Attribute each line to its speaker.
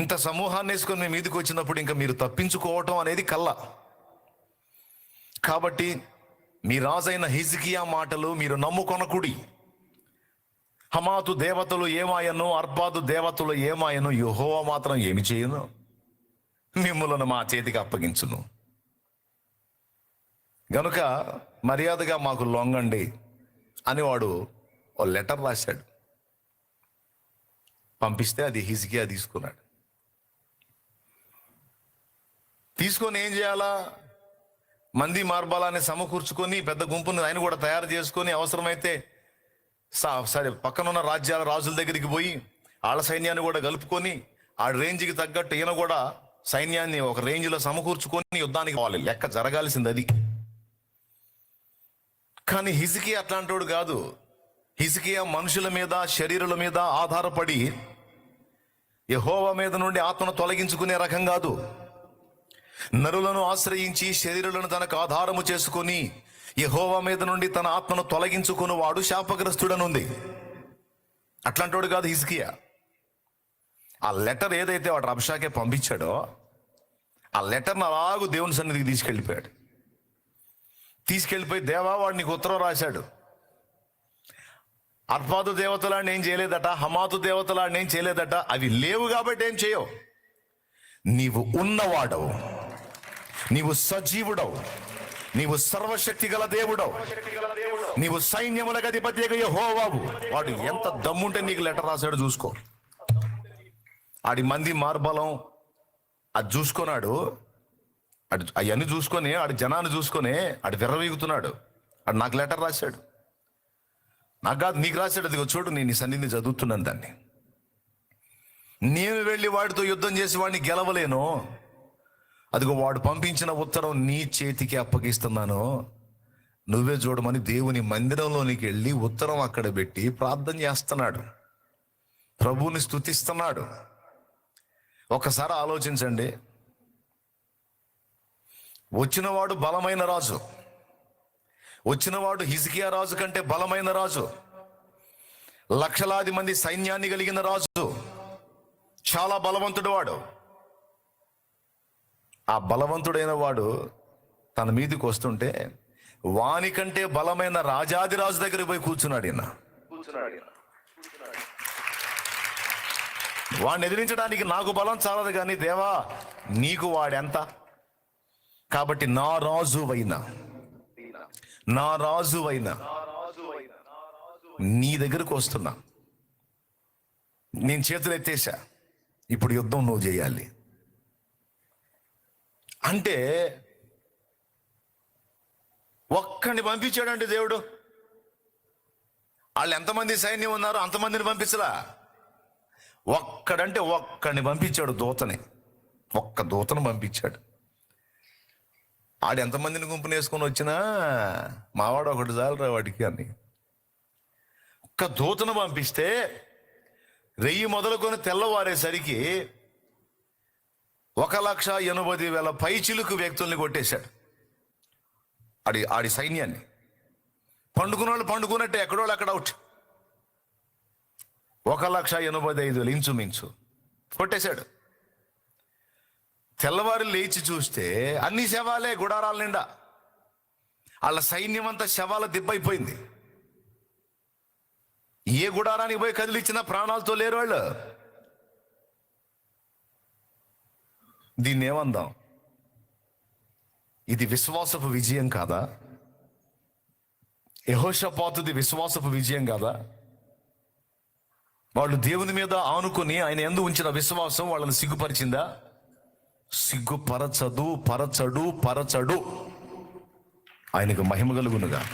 Speaker 1: ఇంత సమూహాన్ని వేసుకొని మీ మీదకి వచ్చినప్పుడు ఇంకా మీరు తప్పించుకోవటం అనేది కల్లా. కాబట్టి మీ రాజైన హిజికియా మాటలు మీరు నమ్ముకొనకుడి. హమాతు దేవతలు ఏమాయను అర్బాదు దేవతలు ఏమాయను యుహోవ మాత్రం ఏమి చేయను? మిమ్మలను మా చేతికి అప్పగించును. గనుక మర్యాదగా మాకు లొంగండి అని వాడు ఓ లెటర్ రాశాడు. పంపిస్తే అది హిజికియా తీసుకున్నాడు. తీసుకొని ఏం చేయాలా? మంది మార్బాలాన్ని సమకూర్చుకొని పెద్ద గుంపును ఆయన కూడా తయారు చేసుకొని అవసరమైతే సా- సరే పక్కనున్న రాజ్యాల రాజుల దగ్గరికి పోయి వాళ్ళ సైన్యాన్ని కూడా కలుపుకొని ఆ రేంజ్కి తగ్గట్టు ఈయన కూడా సైన్యాన్ని ఒక రేంజ్లో సమకూర్చుకొని యుద్ధానికి పోవాలి. లెక్క జరగాల్సింది అది. కానీ హిజికి అట్లాంటోడు కాదు. హిజికియా మనుషుల మీద శరీరుల మీద ఆధారపడి యహోవా మీద నుండి ఆత్మను తొలగించుకునే రకం కాదు. నరులను ఆశ్రయించి శరీరులను తనకు ఆధారము చేసుకొని యహోవా మీద నుండి తన ఆత్మను తొలగించుకుని వాడు శాపగ్రస్తుడనుంది. అట్లాంటోడు కాదు హిజ్కియా. ఆ లెటర్ ఏదైతే వాడు రబ్షాకే పంపించాడో ఆ లెటర్ని అలాగూ దేవుని సన్నిధికి తీసుకెళ్ళిపోయాడు. తీసుకెళ్ళిపోయి దేవా వాడు నీకు ఉత్తరం రాశాడు. అర్పాదు దేవతలాడిని ఏం చేయలేదట హమాతు దేవతలాడిని ఏం చేయలేదట అవి లేవు కాబట్టి ఏం చేయవు. నీవు ఉన్నవాడవు. నీవు సజీవుడవు. నీవు సర్వశక్తి గల దేవుడవు. నీవు సైన్యములకు అధిపతి హోవావు వాడు ఎంత దమ్ముంటే నీకు లెటర్ రాశాడు చూసుకో. ఆడి మంది మార్బలం అది చూసుకున్నాడు అటు అవన్నీ చూసుకొని ఆడి జనాన్ని చూసుకొని ఆడు విర్రవీగుతున్నాడు. ఆడు నాకు లెటర్ రాశాడు. నాకు కాదు నీకు రాశాడు. అదిగో చూడు నేను నీ సన్నిధిని చదువుతున్నాను దాన్ని. నేను వెళ్ళి వాడితో యుద్ధం చేసి వాడిని గెలవలేను. అదిగో వాడు పంపించిన ఉత్తరం నీ చేతికి అప్పగిస్తున్నాను. నువ్వే చూడమని దేవుని మందిరంలోనికి వెళ్ళి ఉత్తరం అక్కడ పెట్టి ప్రార్థన చేస్తున్నాడు. ప్రభువుని స్తుతిస్తున్నాడు. ఒకసారి ఆలోచించండి. వచ్చినవాడు బలమైన రాజు. వచ్చినవాడు హిజికియా రాజు కంటే బలమైన రాజు. లక్షలాది మంది సైన్యాన్ని కలిగిన రాజు. చాలా బలవంతుడు వాడు. ఆ బలవంతుడైన వాడు తన మీదకి వస్తుంటే వానికంటే బలమైన రాజాది రాజు దగ్గరికి పోయి కూర్చున్నాడు ఈయన. వాడిని ఎదిరించడానికి నాకు బలం చాలదు కానీ దేవా నీకు వాడెంత? కాబట్టి నా రాజు అయినా నా రాజు అయినా నీ దగ్గరకు వస్తున్నా. నేను చేతులు ఎత్తేసా ఇప్పుడు యుద్ధం నువ్వు చేయాలి. అంటే ఒక్కడిని పంపించాడండి దేవుడు? వాళ్ళు ఎంతమంది సైన్యం ఉన్నారో అంతమందిని పంపించలా? ఒక్కడంటే ఒక్కడిని పంపించాడు దూతని. ఒక్క దూతను పంపించాడు. ఆడు ఎంతమందిని గుంపుని వేసుకొని వచ్చినా మావాడు ఒకటి చాలరా వాడికి అని. ఒక్క దూతను పంపిస్తే రెయ్యి మొదలుకొని తెల్లవారేసరికి ఒక లక్ష ఎనభై వేల పైచిలుకు వ్యక్తుల్ని కొట్టేశాడు. ఆడి ఆడి సైన్యాన్ని. పండుకున్న వాళ్ళు పండుకున్నట్టే ఎక్కడోళ్ళు అక్కడ అవుట్. ఒక లక్ష ఎనభై ఐదు వేలు ఇంచుమించు కొట్టేశాడు. తెల్లవారు లేచి చూస్తే అన్ని శవాలే గుడారాల నిండా. వాళ్ళ సైన్యం అంతా శవాల దిబ్బైపోయింది. ఏ గుడారానికి పోయి కదిలిచ్చినా ప్రాణాలతో లేరు వాళ్ళు. దీన్ని ఏమందాం ఇది విశ్వాసపు విజయం కాదా? యహోషపాతుది విశ్వాసపు విజయం కాదా? వాళ్ళు దేవుని మీద ఆనుకొని ఆయన ఎందు ఉంచిన విశ్వాసం వాళ్ళని సిగ్గుపరిచిందా? సిగ్గుపరచదు పరచడు పరచడు. ఆయనకు మహిమ కలుగునుగా.